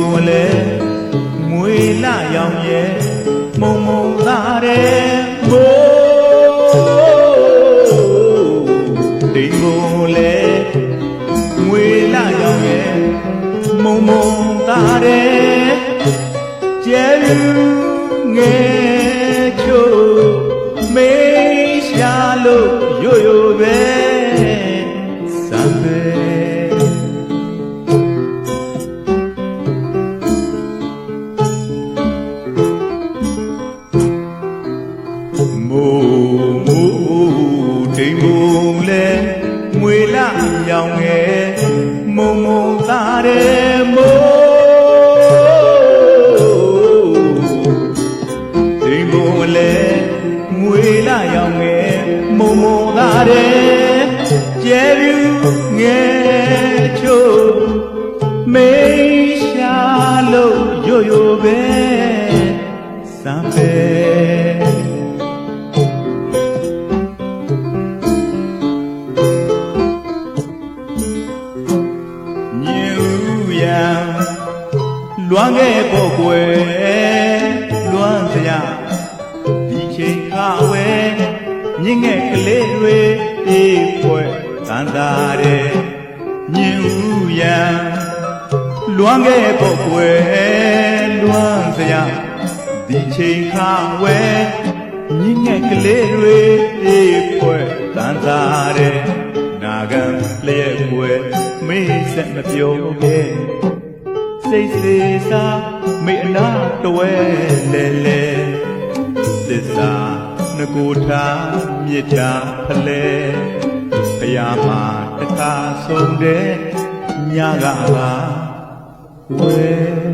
ကိုလဲငွေလာရောင်ရဲ့မုံမုံသားတဲ့မိုးဒီကိုလဲငွေလာရောင်ရဲ့မုံမုံသားတဲ့ကျဲလူငယ်ချို့ င်ငယ်မုံမုံသားတ လွမ်းခဲ့ဖို့ကွယ်လွမ်းစရာဒီချိန်ခါဝဲညင်ငယ်ကလေးတွေအေးပွဲတန်တာတဲ့ညူရန်လွမ်းခဲ့ဖို့ကွယ်လွမ်းစရာဒီချိန်ခါဝဲညင်ငယ်ကလေးတွေအေးပွဲတန်တာတဲ့နာဂံလျက်ွယ်မေးဆက်မပြောခဲ့ စိတ်စေစာမေအနာတွဲလဲလဲသစ္စာငကိုထားမေတ္တာဖလဲဘုရားမှာတခါဆုံးတဲ့ညကပါဝဲ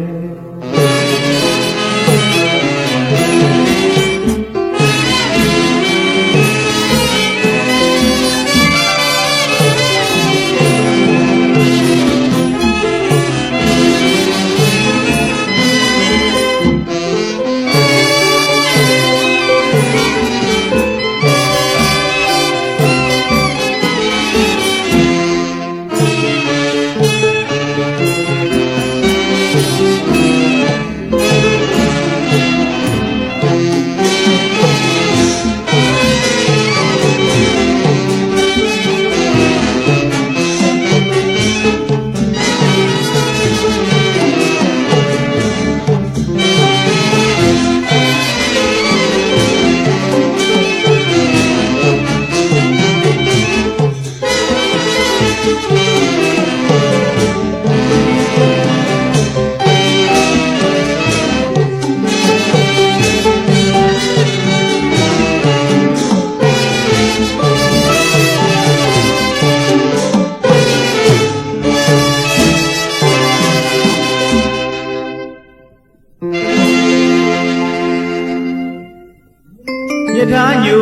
ထာညု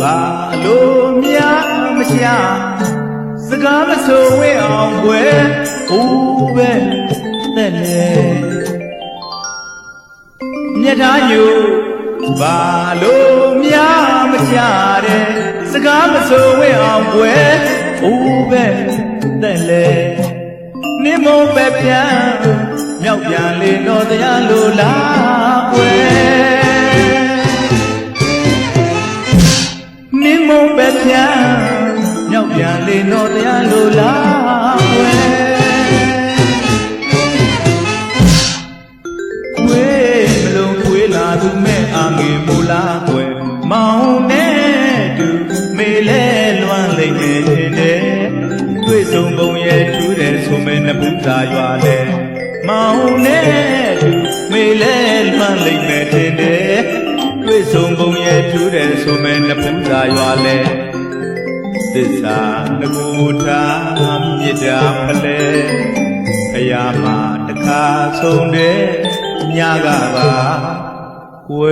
ဘာလို့များမရှာစကားမဆိုဝဲအောင်ွယ်ဦးပဲတဲ့လေမြတ်သားညုဘာလို့များမရှာတဲ့စကားမဆိုဝဲအောင်ွယ်ဦးပဲတဲ့လေနိမောပဲပြန်မြောက်ပြန်လေတော့တရားလိုလားွယ် ပဲပြန်မြောက်ပြန်လေတော့တရားလိုလားဝဲဝဲမလုံးခွေးလာသူမဲ့အာငေမူလားဝဲမောင်နဲ့တူမေလဲလွမ်းလိမ့်မယ်တင်တယ်တွေ့ဆုံပုံရဲ့ထူးတယ်ဆိုမဲ့နဘူးသာရွာလဲမောင်နဲ့တူမေလဲလွမ်းလိမ့်မယ်တင်တယ်တွေ့ ဆုံပုံရဲ့ထူးတယ်ဆိုမဲ့နဘူးသာရွာလဲသစ္စာငကိုထားမြစ်တာဖလဲဖယားမှာတခါဆုံးတဲ့ညကပါကွ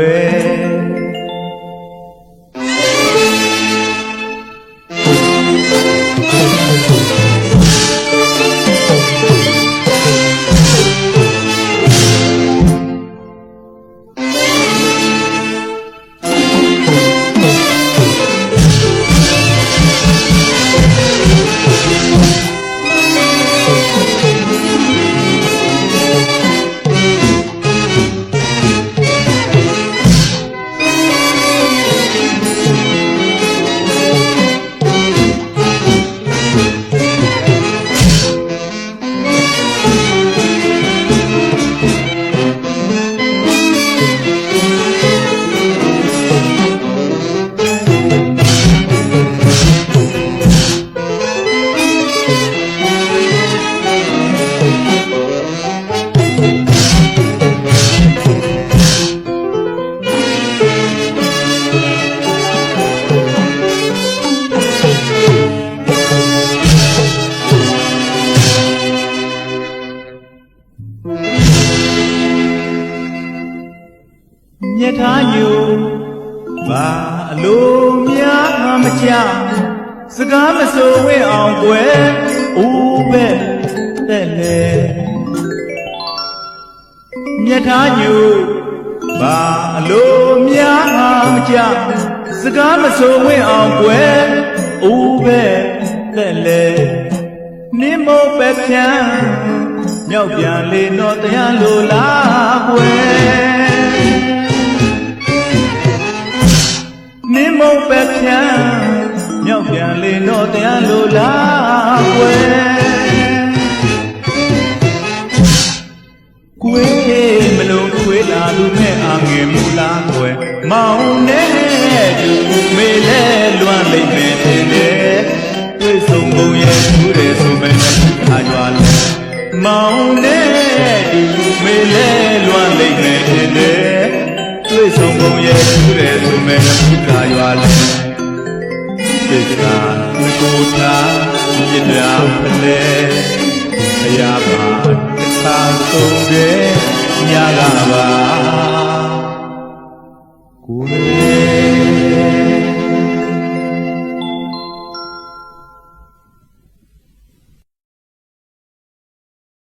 ညိုဘာအလိုများမှမချစကားမဆိုဝင့်အောင်ကွယ်ဦးပဲတဲ့လေမြတ်ထားညိုဘာအလိုများမှမချစကားမဆိုဝင့်အောင်ကွယ်ဦးပဲတဲ့လေနင်းမောပဲဖြန်းမြောက်ပြန်လေတော့တရားလိုလားကွယ် တော့တရားလိုလားကွယ်ကွယ်မလုံးခွေးလာလူမဲ့အငယ်မူလားကွယ်မောင်နဲ့တူမေလဲလွမ်းလိမ့်မယ်တင်တယ်တွေ့ဆုံပုံရဲ့ထူးတယ်ဆိုမဲ့အားကြွားလဲမောင်နဲ့တူမေလဲလွမ်းလိမ့်မယ်တင်တယ်တွေ့ဆုံပုံရဲ့ထူးတယ်ဆိုမဲ့ကာရွာလဲသ စ္စာကိုထားမြစ်တာဖလဲအရာပါတစ်ခါဆုံးတယ်ညကပါကိုယ်